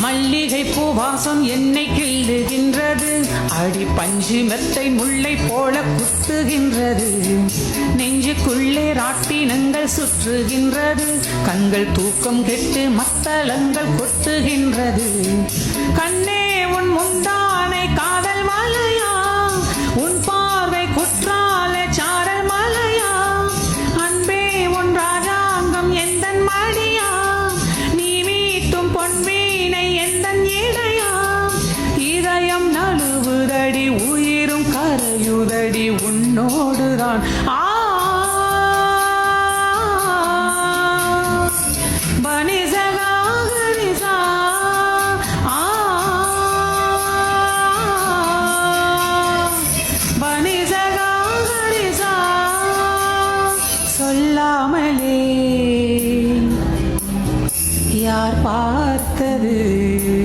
மல்லிகை பூ வாசம் என்னை கிள்ளுகின்றது. அடி பஞ்சு மெத்தை முல்லை போல குத்துகின்றது. நெஞ்சுக்குள்ளே ராட்டினங்கள் சுற்றுகின்றது. கண்கள் தூக்கம் கெட்டு மத்தளங்கள் கொட்டுகின்றது. கண் முதடி உன்னோடுதான். சொல்லாமலே. யார் பார்த்தது?